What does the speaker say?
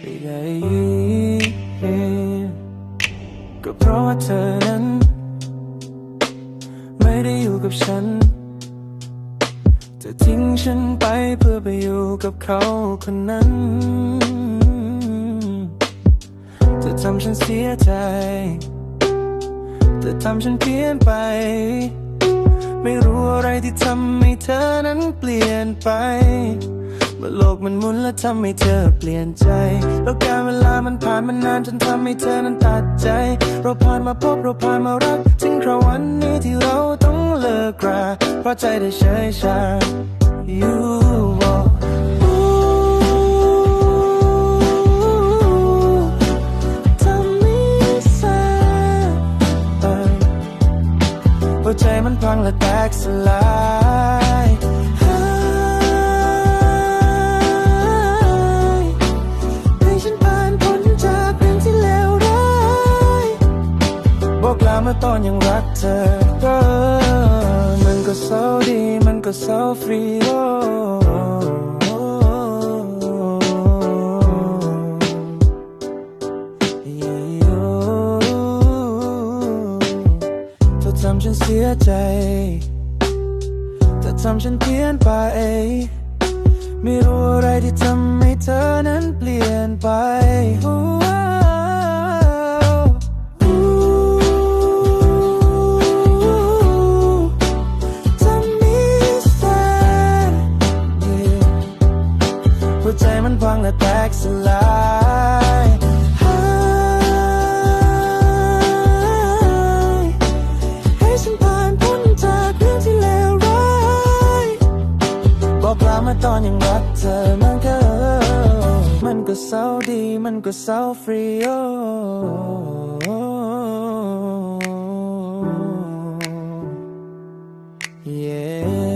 ไม่ได้ยินก็เพราะว่าเธอนั้น ไม่ได้อยู่กับฉันเธอทิ้งฉันไปเพื่อไปอยู่กับเขาคนนั้นเธอทำฉันเสียใจเธอทำฉันเปลี่ยนไป ไม่รู้อะไรที่ทำให้เธอนั้นเปลี่ยนไป เมื่อโลกมันหมุนและทำให้เธอเปลี่ยนใจ แล้วการเวลามันผ่านมานานจนทำให้เธอนั้นตัดใจ เราผ่านมาพบเราผ่านมารักถึงคราววันนี้ที่เราต้องเลิกราเพราะใจได้เฉยชา You are มันพังและแตกสลายให้ฉันผ่านพ้นจากเรื่องที่เลวร้ายบอกลาเมื่อตอนยังรักเธอก็มันก็เศร้าดีมันก็เศร้าฟรีโอ้ ทำฉันเสียใจ เธอทำฉันเพี้ยนไป ไม่รู้อะไรที่ทำให้เธอนั้นเปลี่ยนไปทำให้แสนเดียวหัวใจมันพังและแตกสลาย อนยังรักเธอมันก็มันก็เศร้าดีมันก็เศร้าฟรีโอเย้